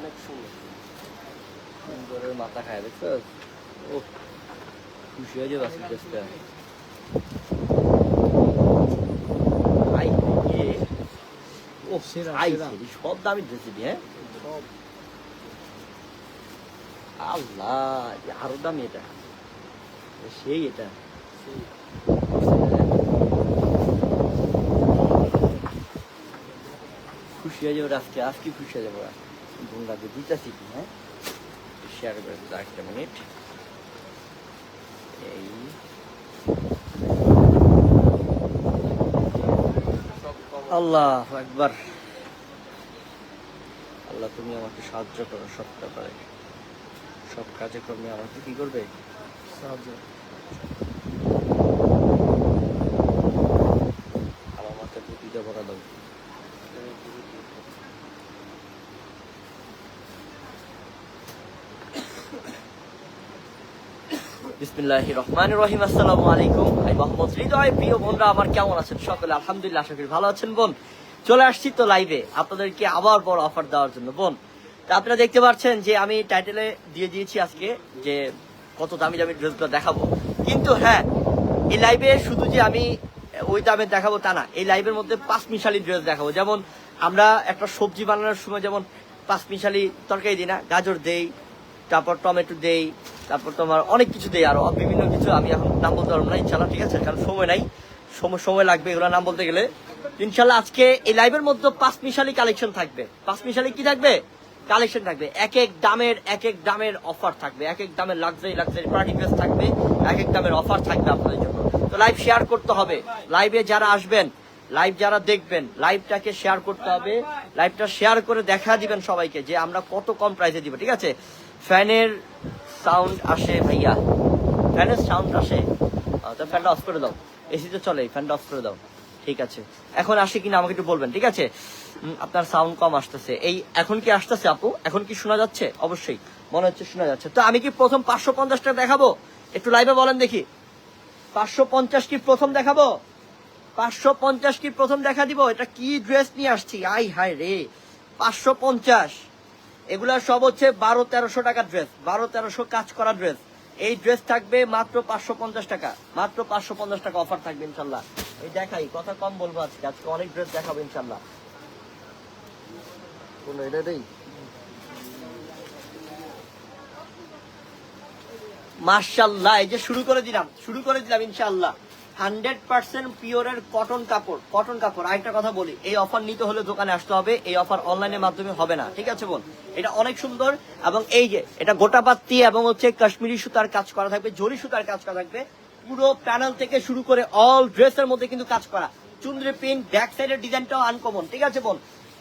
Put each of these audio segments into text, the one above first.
অনেক সুন্দর। সুন্দরের মাথা খায় দেখছ? ও খুশি হয়ে যাবে আজকে আই সেরা। সব দামি ড্রেস দিবি হ্যাঁ? আল্লাহ আরও দামি এটা। সেই এটা। খুশি হয়ে যাবে আজকে আজকে খুশি হয়ে যাব বোনরাকে দিতেছি কি হ্যাঁ? শেয়ার করে দিতে একটা মিনিট। এই আল্লাহ একবার আল্লাহ তুমি আমাকে সাহায্য করো সব ব্যাপারে সব কাজে কর্মে আমাকে কি করবে? সাহায্য আমার মাথায় বুদ্ধিটা ভরা দাও রহমান রহিম। আসসালামু আলাইকুম। ভাই প্রিয় বোনরা, আমার কেমন আছেন সকলে? করি ভালো আছেন বোন। চলে আসছি তো লাইভে আপনাদেরকে আবার বড় অফার দেওয়ার জন্য। বোন আপনারা দেখতে পাচ্ছেন যে আমি টাইটেলে দিয়ে দিয়েছি আজকে যে কত দামি দামি ড্রেসগুলো দেখাবো। কিন্তু হ্যাঁ এই লাইভে শুধু যে আমি ওই দামে দেখাবো তা না, এই লাইভের মধ্যে পাঁচ মিশালি ড্রেস দেখাবো। যেমন আমরা একটা সবজি বানানোর সময় যেমন পাঁচ মিশালি তরকারি দিই না, গাজর দেই, তারপর টমেটো দেই তারপর তোমার অনেক কিছু দেয় আরও। বিভিন্ন কিছু আমি এখন নাম বলতে পারব না ইনশাল্লাহ ঠিক আছে? কারণ সময় নাই, সময় সময় লাগবে এগুলো নাম বলতে গেলে। ইনশাল্লাহ আজকে এই লাইভের মধ্যে পাঁচ মিশালি কালেকশন থাকবে। পাঁচ মিশালি কি থাকবে? কালেকশন থাকবে। এক এক দামের, এক এক দামের অফার থাকবে। এক এক দামের লাক্সারি লাক্সারি পার্টি ড্রেস থাকবে। এক এক দামের অফার থাকবে আপনাদের জন্য। তো লাইভ শেয়ার করতে হবে। লাইভে যারা আসবেন লাইভ যারা দেখবেন লাইভটাকে শেয়ার করতে হবে। লাইভটা শেয়ার করে দেখা দিবেন সবাইকে যে আমরা কত কম প্রাইসে দিব, ঠিক আছে? ফ্যানের সাউন্ড আসে ভাইয়া। ফ্যানের সাউন্ড আসে। তো ফ্যানটা অফ করে দাও। এসি তো চলে ফ্যানটা অফ করে দাও। ঠিক আছে। এখন আসে কিনা আমাকে একটু বলবেন, ঠিক আছে? আপনার সাউন্ড কম আসতেছে। এই এখন কি আসতেছে আপু? এখন কি শোনা যাচ্ছে? অবশ্যই। মনে হচ্ছে শোনা যাচ্ছে। তো আমি কি প্রথম পাঁচশো পঞ্চাশটা দেখাবো? একটু লাইভে বলেন দেখি। পাঁচশো পঞ্চাশ কি প্রথম দেখাবো? পাঁচশো পঞ্চাশ কি প্রথম দেখা দিব? এটা কি ড্রেস নিয়ে আসছি? আই হাই রে। পাঁচশো পঞ্চাশ। এগুলা সব হচ্ছে বারো, তেরোশো টাকা ড্রেস বারো, তেরোশো কাজ করা ড্রেস এই ড্রেস থাকবে মাত্র পাঁচশো পঞ্চাশ টাকা। মাত্র পাঁচশো পঞ্চাশ টাকা অফার থাকবে ইনশাল্লাহ। এই দেখাই, কথা কম বলব আজকে। আজকে অনেক ড্রেস দেখাবো ইনশাল্লাহ। মার্শাল্লাহ এই যে শুরু করে দিলাম, শুরু করে দিলাম ইনশাল্লাহ। হান্ড্রেড পার্সেন্ট পিওরের কটন কাপড় কটন কাপড়। আরেকটা কথা বলি, এই অফার নিতে হলে দোকানে আসতে হবে, এই অফার অনলাইনের মাধ্যমে হবে না, ঠিক আছে বোন? এটা অনেক সুন্দর, এবং এই যে, এটা গোটা পাত্তি এবং হচ্ছে কাশ্মীরি সুতার কাজ করা থাকবে, জরি সুতার কাজ করা থাকবে, পুরো প্যানেল থেকে শুরু করে অল ড্রেসের মধ্যে কিন্তু কাজ করা। চুন্দ্রি প্রিন্ট, ব্যাক সাইড সাইডের ডিজাইনটাও আনকমন ঠিক আছে বোন?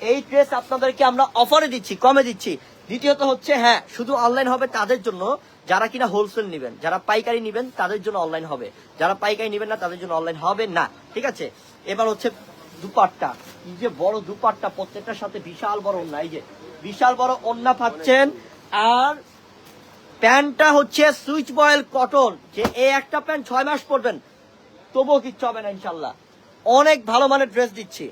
এই ড্রেস আপনাদেরকে আমরা অফারে দিচ্ছি, কমে দিচ্ছি। দ্বিতীয়ত হচ্ছে হ্যাঁ শুধু অনলাইন হবে তাদের জন্য যারা কিনা হোলসেল নেবেন, যারা পাইকারি নেবেন, তাদের জন্য অনলাইন হবে। যারা পাইকারি নেবেন না, তাদের জন্য অনলাইন হবে না। ঠিক আছে? এবার হচ্ছে দুপাট্টা। এই যে বড় দুপাট্টা, প্রত্যেকটার সাথে বিশাল বড় ওন্না এই যে বিশাল বড় ওন্না পাচ্ছেন। আর প্যান্টটা হচ্ছে সুইচ বয়েল কটন। যে এই একটা প্যান্ট ছয় মাস পরবেন, তবুও কিচ্ছু হবে না ইনশাল্লাহ। অনেক ভালো মানের ড্রেস দিচ্ছি।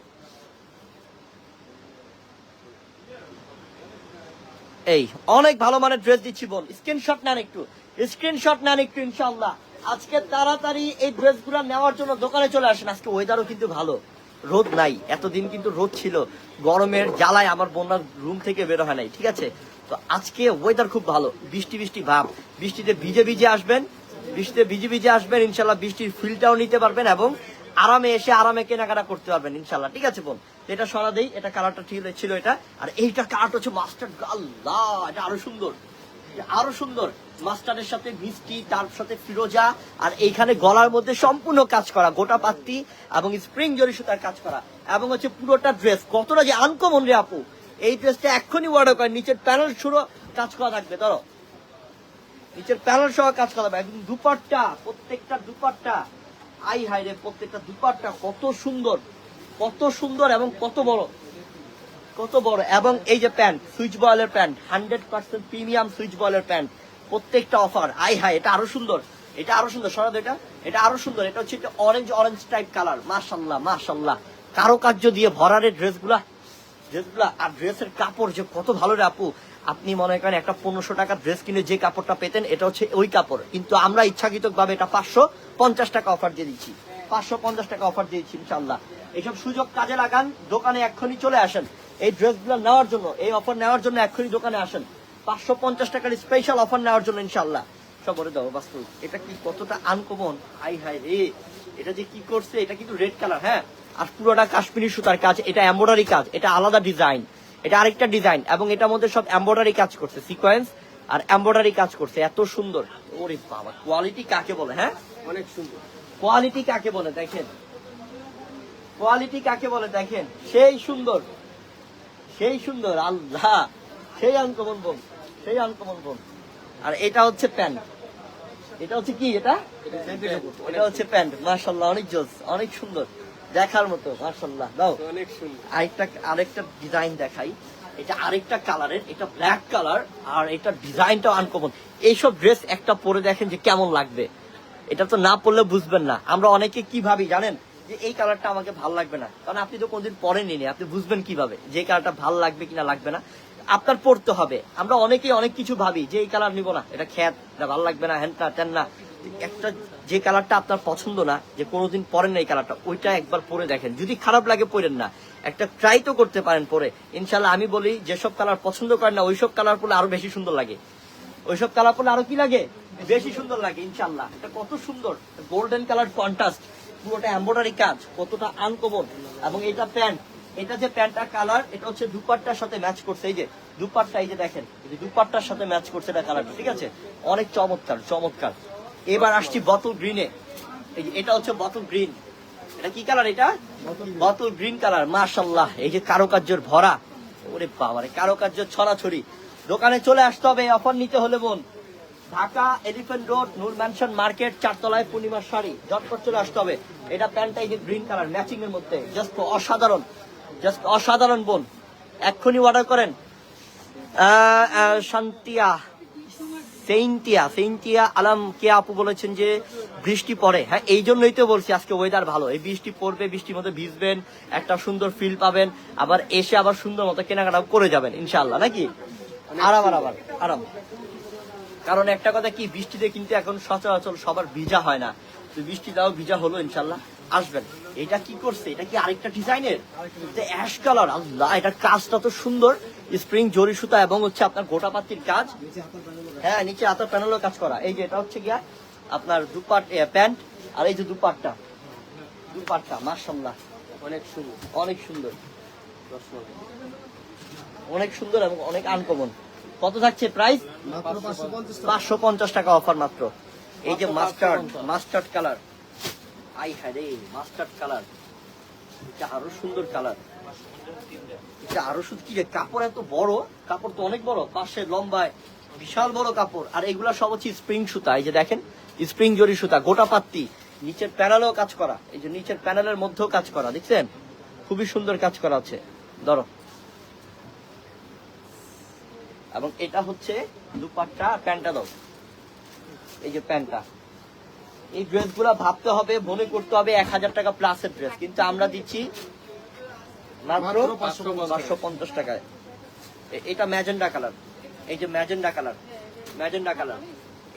এই, অনেক ভালো মানের ড্রেস দিচ্ছি বোন স্ক্রিনশট নেন একটু। স্ক্রিনশট নেন একটু ইনশাল্লাহ আজকে তাড়াতাড়ি এই ড্রেসগুলো নেওয়ার জন্য দোকানে চলে আসেন। আজকে ওয়েদারও কিন্তু ভালো। রোদ নাই। এতদিন কিন্তু রোদ ছিল। গরমের জ্বালায় আমার বোনার রুম থেকে বের হয় নাই, ঠিক আছে? তো আজকে ওয়েদার খুব ভালো। বৃষ্টি বৃষ্টি, ভাব। বৃষ্টিতে ভিজে ভিজে আসবেন। বৃষ্টিতে ভিজে ভিজে আসবেন। ইনশাল্লাহ বৃষ্টির ফিলটাও নিতে পারবেন এবং আরামে এসে আরামে কেনাকাটা করতে পারবেন ইনশাল্লাহ ঠিক আছে বোন? এটা সরা দেই, এটা কালারটা ঠিক ছিল এটা। আর এইটা কালারটা হচ্ছে মাস্টার্ড আল্লাহ, এটা আরও সুন্দর। আরও সুন্দর। মাস্টারের সাথে মিষ্টি, তার সাথে ফিরোজা, আর এইখানে গলার মধ্যে সম্পূর্ণ কাজ করা, গোটা পাত্তি এবং স্প্রিং জরি সুতার কাজ করা। এবং হচ্ছে পুরোটা ড্রেস কতটা যে আনকমন রে আপু। এই ড্রেসটা এক্ষুনি অর্ডার করে নিচের প্যানেল শুরু কাজ করা থাকবে, ধরো। নিচের প্যানেল সহ কাজ করা হবে একদম দুপাট্টা, প্রত্যেকটা দুপাট্টা। আই হাই রে, প্রত্যেকটা দুপাট্টা কত সুন্দর কত সুন্দর এবং কত বড় কত বড়। এবং এই যে pant, Swiss বয়েলের pant, hundred percent premium Swiss বয়েলের pant, প্রত্যেকটা অফার। আই হাই এটা আরও সুন্দর, এটা আরও সুন্দর। সরাদ এটা এটা আরও সুন্দর, এটা হচ্ছে একটা অরেঞ্জ অরেঞ্জ টাইপ কালার মাশাল্লাহ মাশাল্লাহ কারও কার্য দিয়ে ভরারের ড্রেসগুলা, ড্রেসগুলো। আর ড্রেসের কাপড় যে কত ভালো রে আপু। আপনি মনে করেন একটা পনেরোশো টাকার ড্রেস কিনে যে কাপড়টা পেতেন, এটা হচ্ছে ওই কাপড়। কিন্তু আমরা ইচ্ছাকৃত ভাবে এটা পাঁচশো পঞ্চাশ টাকা অফার দিয়ে দিচ্ছি। পাঁচশো পঞ্চাশ টাকা অফার দিয়েছি ইনশাল্লাহ এইসব সুযোগ কাজে লাগান, দোকানে এক্ষুনি চলে আসেন। এই ড্রেসগুলো নেওয়ার জন্য, এই অফার নেওয়ার জন্য এক্ষুনি দোকানে আসেন। পাঁচশো পঞ্চাশ টাকার স্পেশাল অফার নেওয়ার জন্য ইনশাল্লাহ সব বলে বাস্তব। এটা কি কতটা আনকমন? হাই হাই রে। এটা যে কি করছে, এটা কিন্তু রেড কালার হ্যাঁ? আর পুরোটা কাশ্মীরি সুতার কাজ, এটা এম্বয়ডারি কাজ, এটা আলাদা ডিজাইন এটা আরেকটা ডিজাইন এবং এটার মধ্যে সব এম্বয়ডারি কাজ করছে সিকোয়েন্স আর এম্বয়ডারি কাজ করছে এত সুন্দর। ওরে বাবা কোয়ালিটি কাকে বলে হ্যাঁ? অনেক সুন্দর। কোয়ালিটি কাকে বলে দেখেন। কোয়ালিটি কাকে বলে দেখেন। সেই সুন্দর সেই সুন্দর আল্লাহ সেই আনকমন বোন সেই আনকমন বোন আর এটা হচ্ছে প্যান্ট এটা হচ্ছে কি এটা? এটা হচ্ছে প্যান্ট মার্শাল্লাহ অনেক জোস অনেক সুন্দর। দেখার মতো মার্শাল্লাহ দাও। অনেক সুন্দর। আরেকটা আরেকটা ডিজাইন দেখাই। এটা আরেকটা কালারের এটা ব্ল্যাক কালার আর এটা ডিজাইনটা আনকমন এইসব ড্রেস একটা পরে দেখেন যে কেমন লাগবে। এটা তো না পরলে বুঝবেন না। আমরা অনেকে কি ভাবি জানেন? যে এই কালারটা আমাকে ভালো লাগবে না। কারণ আপনি তো কোনদিন পরেননি আপনি বুঝবেন কীভাবে যে কালারটা ভালো লাগবে কিনা লাগবে না। আপনার পড়তে হবে। আমরা অনেকেই অনেক কিছু ভাবি যে এই কালার নিব না। এটা খ্যাত এটা ভালো লাগবে না হ্যান না তেন না। একটা যে কালারটা আপনার পছন্দ না, যে কোনোদিন পরেন না এই কালারটা, ওইটা একবার পরে দেখেন। যদি খারাপ লাগে পরেন না। একটা ট্রাই তো করতে পারেন পরে। ইনশাল্লাহ আমি বলি, যেসব কালার পছন্দ করেন না, ওইসব কালার পরলে আরও বেশি সুন্দর লাগে। ওইসব কালার পরলে আরও কি লাগে? বেশি সুন্দর লাগে ইনশাল্লাহ এটা কত সুন্দর। গোল্ডেন কালার কন্ট্রাস্ট পুরোটা এম্বয়ডারি কাজ, কতটা আনকমন এবং এটা প্যান্ট এটা যে প্যান্টটা কালার এটা হচ্ছে দুপাট্টার সাথে ম্যাচ করছে। এই যে দুপাট্টা, এই যে দেখেন দুপাট্টার সাথে ম্যাচ করছে এটা কালারটা ঠিক আছে? অনেক চমৎকার চমৎকার। এবার আসছি বটল গ্রিনে এই যে এটা হচ্ছে বটল গ্রিন এটা কি কালার এটা? বটল গ্রিন কালার মাশাল্লাহ এই যে কারুকার্যের ভরা। ওরে বাবারে কারুকার্য ছড়াছড়ি। দোকানে চলে আসতে হবে অফার নিতে হলে বোন Dhaka elephant road Noor mansion market চারতলায় পূর্ণিমার শাড়ি। জটপট চলে আসতে হবে। এটা প্যান্টটা এই যে গ্রিন কালার ম্যাচিং এর মধ্যে। জাস্ট অসাধারণ। জাস্ট অসাধারণ বোন এক্ষুনি অর্ডার করেন। শান্তিয়া। সেইন্টিয়া সেইন্টিয়া আলাম কে আপু বলেছেন যে বৃষ্টি পড়ে। হ্যাঁ এই জন্যই তো বলছি আজকে ওয়েদার ভালো। এই বৃষ্টি পড়বে বৃষ্টির মধ্যে ভিজবেন একটা সুন্দর ফিল পাবেন আবার এসে আবার সুন্দর মতো কেনাকাটা করে যাবেন ইনশাল্লাহ নাকি? আরাম আরাম আরাম। কারণ একটা কথা কি বৃষ্টিতে কিন্তু এখন সচরাচর সবার ভিজা হয় না। তো বৃষ্টিটাও ভিজা হলো ইনশাল্লাহ আসবেন। এটা কি করছে? এটা কি আরেকটা ডিজাইনের? অ্যাশ কালার আল্লাহ এটার কাজটা তো সুন্দর। স্প্রিং জরি সুতা এবং হচ্ছে আপনার গোটা পাতির কাজ। হ্যাঁ নিচে আতার প্যানেলও কাজ করা। এই যে এটা হচ্ছে গিয়া আপনার দুপাট প্যান্ট। আর এই যে দুপাটটা। দুপাটটা মার্শাল্লাহ অনেক সুন্দর অনেক সুন্দর। অনেক সুন্দর এবং অনেক আনকমন কত থাকছে প্রাইস পাঁচশো পঞ্চাশ পাঁচশো পঞ্চাশ টাকা অফার মাত্র। এই যে মাস্টার্ড মাস্টার্ড কালার আই হ্যাঁ মাস্টার্ড কালার। এটা আরও সুন্দর কালার। এটা আরও শুধু কি কাপড় এত বড়, কাপড় তো অনেক বড়, পাশে লম্বায় বিশাল বড় কাপড়। আর এগুলা সব হচ্ছে স্প্রিং সুতা, এই যে দেখেন স্প্রিং জরি সুতা, গোটা পাত্তি, নিচের প্যানেলেও কাজ করা, এই যে নিচের প্যানেলের মধ্যেও কাজ করা, দেখছেন? খুবই সুন্দর কাজ করা আছে। ধরো। এবং এটা হচ্ছে দুপাট্টা প্যান্টটা দাও। এই যে প্যান্টটা। এই ড্রেসগুলো ভাবতে হবে মনে করতে হবে এক হাজার টাকা প্লাসের ড্রেস কিন্তু আমরা দিচ্ছি মাত্র মাত্র 550 পাঁচশো পঞ্চাশ টাকায়। এটা ম্যাজেন্ডা কালার। এই যে ম্যাজেন্ডা কালার। Magenta colour.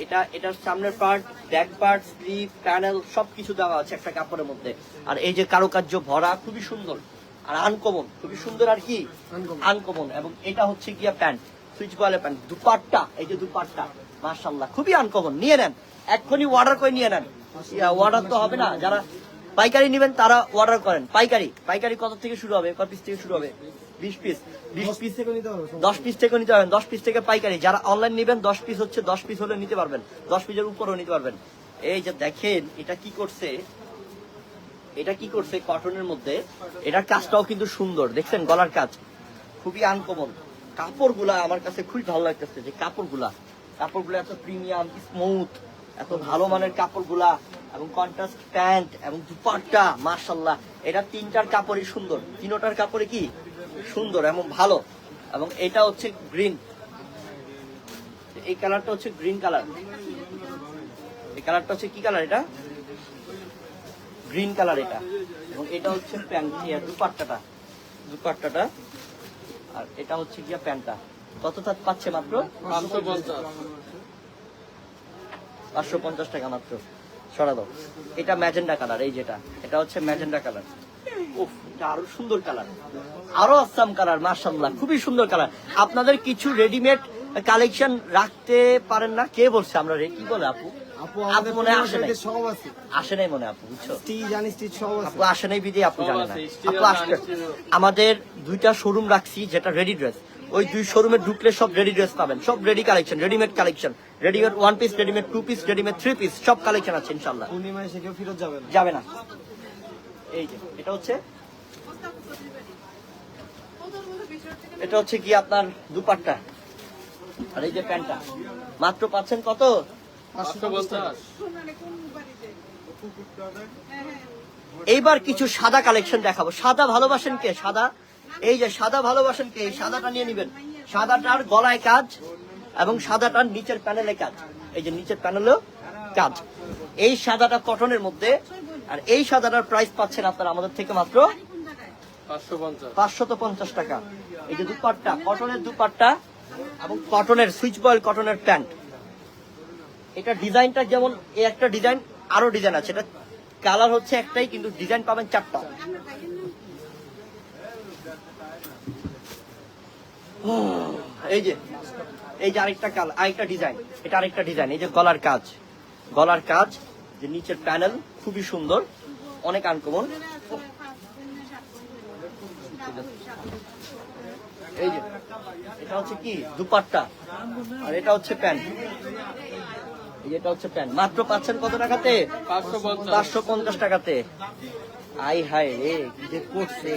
এটা এটার সামনের part back part sleeve panel সবকিছু দেওয়া আছে একটা কাপড়ের মধ্যে। আর এই যে কারুকার্য ভরা খুবই সুন্দর। আর আনকমন খুবই সুন্দর আর কি? আনকমন এবং এটা হচ্ছে গিয়া প্যান্ট সুইচ বলে প্যান্ট। দুপাট্টা এই যে দুপাট্টা। মার্শাল্লাহ খুবই আনকমন নিয়ে নেন। এক্ষুনি অর্ডার করে নিয়ে নেন। অর্ডার তো হবে না। যারা পাইকারি নেবেন তারা অর্ডার করেন। পাইকারি পাইকারি কত থেকে শুরু হবে? কত পিস থেকে শুরু হবে? বিশ পিস বিশ পিস থেকে নিতে পারব দশ পিস থেকে নিতে পারবেন। দশ পিস থেকে পাইকারি। যারা অনলাইন নেবেন দশ পিস হচ্ছে দশ পিস হলে নিতে পারবেন। দশ পিসের উপরেও নিতে পারবেন। এই যে দেখেন এটা কি করছে? এটা কি করছে কটনের মধ্যে? এটার কাজটাও কিন্তু সুন্দর। দেখছেন গলার কাজ? খুবই আনকমন কাপড়গুলা আমার কাছে খুবই ভালো লাগতেছে যে কাপড়গুলা। কাপড়গুলো এত প্রিমিয়াম স্মুথ এত ভালো মানের কাপড়গুলা এবং কন্ট্রাস্ট প্যান্ট এবং দুপাট্টা মার্শাল্লাহ এটা তিনটার কাপড়ই সুন্দর। তিনোটার কাপড়ে কি? সুন্দর এবং ভালো। এবং এটা হচ্ছে গ্রিন এই কালারটা হচ্ছে গ্রিন কালার এই কালারটা হচ্ছে কি কালার এটা? গ্রিন কালার এটা। এবং এটা হচ্ছে প্যান্ট দুপাট্টাটা। দুপাট্টাটা। আর এটা হচ্ছে গিয়া প্যান্টটা কত পাচ্ছে মাত্র? পাঁচশো পঞ্চাশ। পাঁচশো পঞ্চাশ টাকা মাত্র। সরা দাও। এটা ম্যাজেন্ডা কালার এই যেটা। এটা হচ্ছে ম্যাজেন্ডা কালার। উফ এটা আরও সুন্দর কালার। আরও আসাম কালার মার্শাল্লাহ খুবই সুন্দর কালার। আপনাদের কিছু রেডিমেড কালেকশন রাখতে পারেন না? কে বলছে আমরা রে- কি বলে আপু? আপু মনে হয় আসে নাই? সব আছে। আসে নাই মনে হয় আপু বুঝছ? সব আছে। আপু আসে নাই বিদে আপু সব না। আপু আসবে আমাদের দুইটা শোরুম রাখছি যেটা রেডি ড্রেস ওই দুই শোরুমে ঢুকলে সব রেডি ড্রেস পাবেন। সব ready collection readymade collection readymade one piece readymade two piece readymade three piece সব কালেকশন আছে ইনশাল্লাহ পূর্ণিমায় সে কেউ ফেরত যাবে না। যাবে না। এই যে এটা হচ্ছে এটা হচ্ছে কি আপনার দুপাট্টা? আর এই যে প্যান্টটা। মাত্র পাচ্ছেন কত? এইবার কিছু সাদা কালেকশন দেখাবো। সাদা ভালোবাসেন কে? সাদা এই যে সাদা ভালোবাসেন কে? এই সাদাটা নিয়ে নিবেন। সাদাটার গলায় কাজ এবং সাদাটার নিচের প্যানেলে কাজ। এই যে নিচের প্যানেলেও কাজ। এই সাদাটা কটনের মধ্যে আর এই সাদাটার প্রাইস পাচ্ছেন আপনারা আমাদের থেকে মাত্র পাঁচশো পাঁচশত পঞ্চাশ টাকা। এই যে দুপাট্টা কটনের দুপাট্টা এবং কটনের সুইচ বয়েল কটনের প্যান্ট। এটা ডিজাইনটা যেমন এই একটা ডিজাইন আরও ডিজাইন আছে। এটা কালার হচ্ছে একটাই কিন্তু ডিজাইন পাবেন চারটা। এই যে এই যে আরেকটা কালার আরেকটা ডিজাইন এটা আরেকটা ডিজাইন এই যে গলার কাজ। গলার কাজ যে নিচের প্যানেল খুবই সুন্দর অনেক আনকমন এই যে এটা হচ্ছে কি? দুপাট্টা আর এটা হচ্ছে প্যান্ট। এটা হচ্ছে প্যান্ট। মাত্র পাচ্ছেন কত টাকাতে? পাঁচশো পঞ্চাশ। টাকাতে। আই হাই রে যে করছে?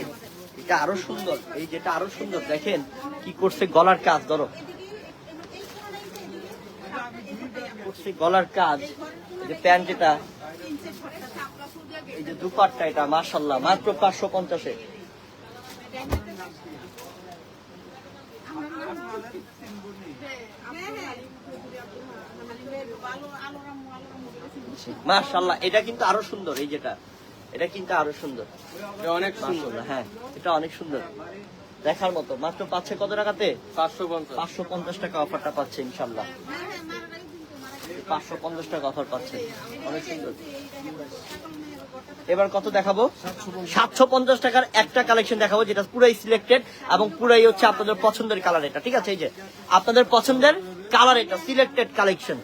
এটা আরও সুন্দর, এই যেটা আরও সুন্দর, দেখেন কি করছে গলার কাজ, ধরো। করছে গলার কাজ, এই যে প্যান্ট এটা এই যে দুপাট্টা এটা মার্শাল্লাহ মাত্র পাঁচশো পঞ্চাশে। মার্শাল্লাহ এটা কিন্তু আরও সুন্দর, এই যেটা। এটা কিন্তু আরও সুন্দর। এটা অনেক সুন্দর। হ্যাঁ এটা অনেক সুন্দর। দেখার মতো মাত্র পাচ্ছে কত টাকাতে? পাঁচশো পঞ্চাশ। পাঁচশো পঞ্চাশ টাকা অফারটা পাচ্ছে ইনশাল্লাহ পাঁচশো পঞ্চাশ টাকা অফার পাচ্ছে। অনেক সুন্দর। এবার কত দেখাবো? সাতশো পঞ্চাশ। টাকার একটা কালেকশন দেখাবো যেটা পুরাই সিলেক্টেড এবং পুরাই হচ্ছে আপনাদের পছন্দের কালার এটা ঠিক আছে? এই যে আপনাদের পছন্দের কালার এটা সিলেক্টেড কালেকশন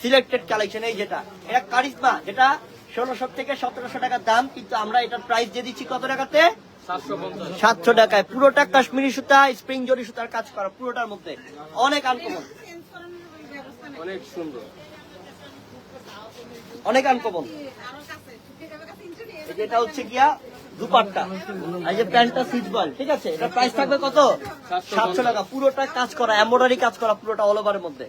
সিলেক্টেড কালেকশন এই যেটা। এটা কারিজমা যেটা ষোলোশো থেকে সতেরোশো টাকার দাম কিন্তু আমরা এটার প্রাইস দিয়ে দিচ্ছি কত টাকাতে? সাতশো টাকায়। পুরোটা কাশ্মীরি সুতা স্প্রিং জরি সুতার কাজ করা পুরোটার মধ্যে। অনেক আনকমন অনেক সুন্দর। অনেক আনকমন এটা হচ্ছে গিয়া দুপাট্টা। এই যে প্যান্টটা সুইচ ঠিক আছে? এটা প্রাইস থাকবে কত? সাতশো সাতশো টাকা। পুরোটা কাজ করা এমব্রয়ডারি কাজ করা পুরোটা অল ওভারের মধ্যে।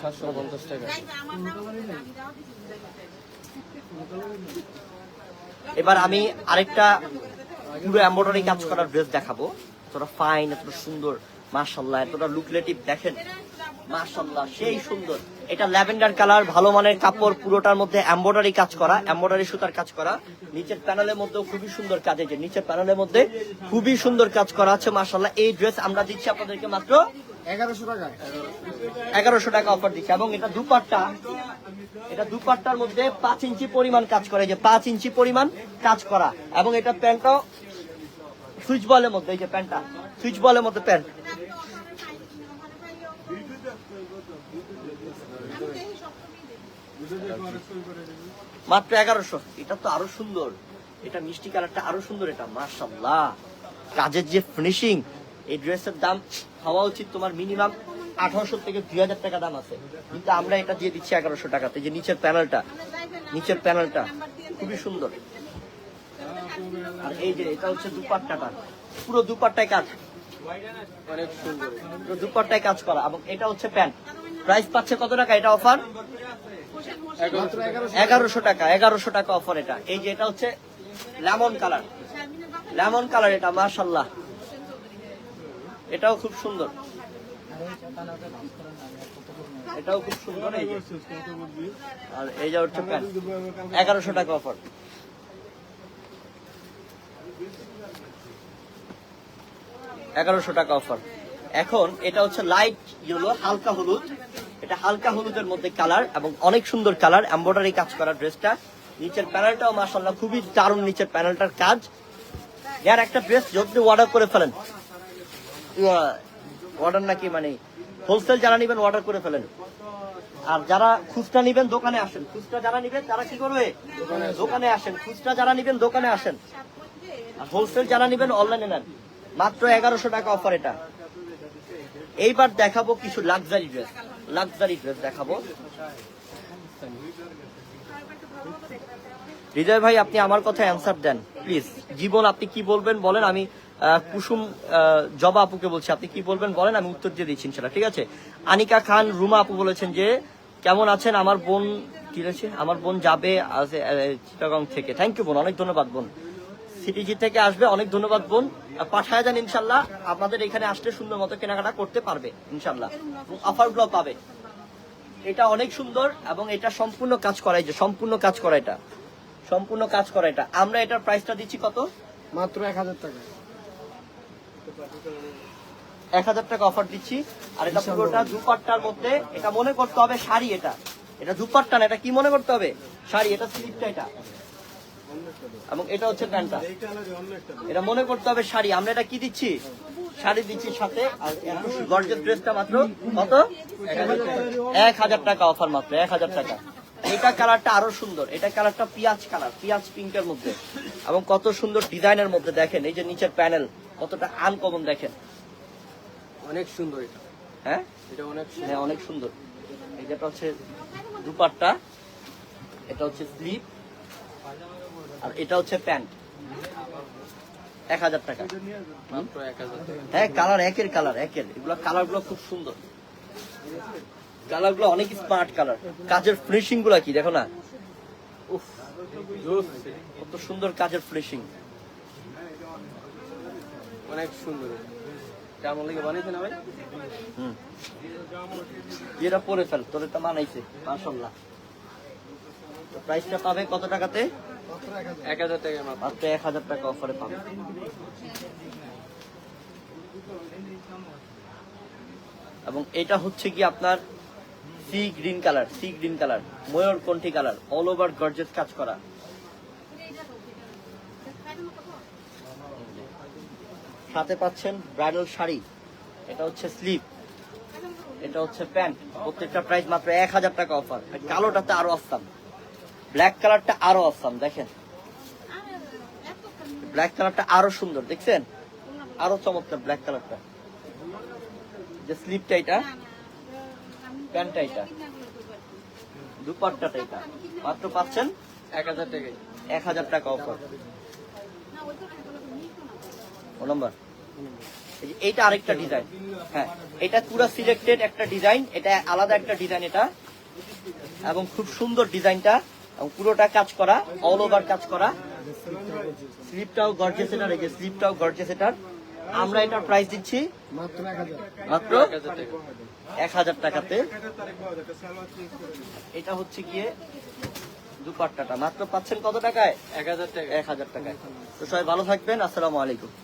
সাতশো পঞ্চাশ টাকা। এবার আমি আরেকটা পুরো এমব্রয়ডারি কাজ করার ড্রেস দেখাবো। এতটা ফাইন এতটা সুন্দর মার্শাল্লাহ এতটা লুকলেটিভ দেখেন মার্শাল্লাহ সেই সুন্দর। এটা ল্যাভেন্ডার কালার, ভালো মানের কাপড়, পুরোটার মধ্যে এমব্রয়ডারি কাজ করা এমব্রয়ডারি সুতার কাজ করা। নিচের প্যানেলের মধ্যেও খুবই সুন্দর কাজ এই যে, নিচের প্যানেলের মধ্যে খুবই সুন্দর কাজ করা আছে মার্শাল্লাহ এই ড্রেস আমরা দিচ্ছি আপনাদেরকে মাত্র এগারোশো টাকা অফার দিচ্ছে। এবং এটা দুপাট্টা, এটা দুপাট্টার মধ্যে পাঁচ ইঞ্চি পরিমাণ কাজ করে। যে পাঁচ ইঞ্চি পরিমাণ কাজ করা। এবং এটা প্যান্টটাও সুইচ বলের মধ্যে, এই যে প্যান্টটা, সুইচ বলের মধ্যে প্যান্ট। মাত্র এগারোশো। এটা তো আরও সুন্দর। এটা মিষ্টি কালারটা আরও সুন্দর। এটা মার্শাল্লাহ কাজের যে ফিনিশিং এই ড্রেসের দাম হওয়া উচিত তোমার মিনিমাম আঠারোশো থেকে দুই হাজার টাকা দাম আছে। কিন্তু আমরা এটা দিয়ে দিচ্ছি এগারোশো টাকাতে যে নিচের প্যানেলটা। নিচের প্যানেলটা খুবই সুন্দর। আর এই যে এটা হচ্ছে দুপাট্টাটা পুরো দুপাট্টায় কাজ। অনেক সুন্দর পুরো দুপাট্টায় কাজ করা। এবং এটা হচ্ছে প্যান্ট। প্রাইস পাচ্ছে কত টাকা এটা অফার এগারোশো টাকা এগারোশো টাকা অফার এটা। এই যে এটা হচ্ছে লেমন কালার লেমন কালার এটা মাশাল্লাহ এটাও খুব সুন্দর। এটাও খুব সুন্দর আর এই যা হচ্ছে এগারোশো টাকা অফার। এগারোশো টাকা অফার। এখন এটা হচ্ছে লাইট ইয়েলো, হালকা হলুদ। এটা হালকা হলুদের মধ্যে কালার এবং অনেক সুন্দর কালার। এম্বয়ডারি কাজ করা ড্রেসটা। নিচের প্যানেলটাও মাসাল্লাহ খুবই দারুণ নিচের প্যানেলটার কাজ। যার একটা ড্রেস যদি অর্ডার করে ফেলেন অর্ডার নাকি মানে হোলসেল যারা নিবেন অর্ডার করে ফেলেন। আর যারা খুচরা নিবেন দোকানে আসেন। খুচরা যারা নিবেন, তারা কি করবে? দোকানে আসেন। খুচরা যারা নিবেন, দোকানে আসেন। আর হোলসেল যারা নিবেন অনলাইনে নেন। মাত্র এগারোশো টাকা অফার এটা। এইবার দেখাবো কিছু লাক্সারি ড্রেস লাক্সারি ড্রেস দেখাবো। হৃদয় ভাই, আপনি আমার কথা অ্যান্সার দেন। প্লিজ, জীবন আপনি কি বলবেন বলেন, আমি কুসুম জবা আপুকে বলছি, আপনি কি বলবেন বলেন, আমি উত্তর দিয়ে দিচ্ছি সেটা ঠিক আছে? আনিকা খান, রুমা আপু বলেছেন যে, কেমন আছেন? আমার বোন, কি রয়েছে আমার বোন যাবে চিটাগং থেকে। থ্যাংক ইউ বোন, অনেক ধন্যবাদ, বোন। সিটিজি থেকে আসবে, অনেক ধন্যবাদ, বোন। পাঠায় যান ইনশাল্লাহ আপনাদের এখানে আসলে সুন্দর মতো কেনাকাটা করতে পারবে ইনশাল্লাহ অফারগুলো পাবে। এটা অনেক সুন্দর এবং এটা সম্পূর্ণ কাজ করা, এই যে সম্পূর্ণ কাজ করা এটা। সম্পূর্ণ কাজ করা এটা। আমরা এটার প্রাইসটা দিচ্ছি কত? মাত্র এক হাজার টাকা। এক হাজার টাকা অফার দিচ্ছি। আর এটা পুরোটা দুপাট্টার মধ্যে এটা মনে করতে হবে শাড়ি এটা। এটা দুপাট্টা না এটা কি মনে করতে হবে? শাড়ি এটা স্লিপটা এটা। এবং এটা হচ্ছে প্যান্টটা। এটা মনে করতে হবে শাড়ি। আমরা এটা কি দিচ্ছি? শাড়ি দিচ্ছি সাথে। আর গর্জের ড্রেসটা মাত্র কত? এক হাজার টাকা। অফার মাত্র এক হাজার টাকা। এটা কালারটা আরও সুন্দর। এটা কালারটা পিঁয়াজ কালার পিঁয়াজ পিঙ্কের মধ্যে। এবং কত সুন্দর ডিজাইনের মধ্যে দেখেন এই যে নিচের প্যানেল কতটা আনকমন দেখেন। অনেক সুন্দর এটা। হ্যাঁ? এটা অনেক সুন্দর। হ্যাঁ অনেক সুন্দর। এই যেটা হচ্ছে দুপাট্টা এটা হচ্ছে স্লিপ আর এটা হচ্ছে প্যান্ট। এক হাজার টাকা। হ্যাঁ কালার একের কালার একের। এগুলো কালারগুলো খুব সুন্দর। কালারগুলো অনেক স্মার্ট কালার। কাজের ফিনিশিংগুলা কি দেখো না? উফ কত সুন্দর কাজের ফিনিশিং অনেক সুন্দর। লাগে বানিয়েছে না ভাই? হুম। পরে ফেল তোর এটা মানাইছে মাশাল্লাহ প্রাইসটা পাবে কত টাকাতে? এক হাজার টাকা মাত্র এক হাজার টাকা অফারে পাবে। এবং এটা হচ্ছে কি আপনার sea green colour, sea green colour ময়ূর কণ্ঠী কালার অল ওভার গর্জেস কাজ করা। সাথে পাচ্ছেন ব্রাইডাল শাড়ি, এটা হচ্ছে স্লিপ এটা হচ্ছে প্যান্ট, প্রত্যেকটা প্রাইস মাত্র এক হাজার টাকা অফার কালোটাতে আরও আসতাম ব্ল্যাক কালারটা আরও আসতাম দেখেন। ব্ল্যাক কালারটা আরও সুন্দর, দেখছেন? আরও চমৎকার ব্ল্যাক কালারটা। যে স্লিপটা এটা প্যান্টটা এটা। দুপাট্টাটা এটা। মাত্র পাচ্ছেন? এক হাজার টাকায়। এক হাজার টাকা অফার ও নম্বর। এইটা আরেকটা ডিজাইন হ্যাঁ এটা পুরো সিলেক্টেড একটা ডিজাইন এটা আলাদা একটা ডিজাইন এটা। এবং খুব সুন্দর ডিজাইনটা এবং পুরোটা কাজ করা অল ওভার কাজ করা। স্লিপটাও গর্জেস এটার এই যে স্লিপটাও গর্জেস এটার। আমরা এটার প্রাইস দিচ্ছি মাত্র এক হাজার। মাত্র এক হাজার টাকা। এক হাজার টাকাতে। এটা হচ্ছে গিয়ে দুপাট্টাটা। মাত্র পাচ্ছেন কত টাকায়? এক হাজার টাকা। এক হাজার টাকায়। তো সবাই ভালো থাকবেন। আসসালামু আলাইকুম।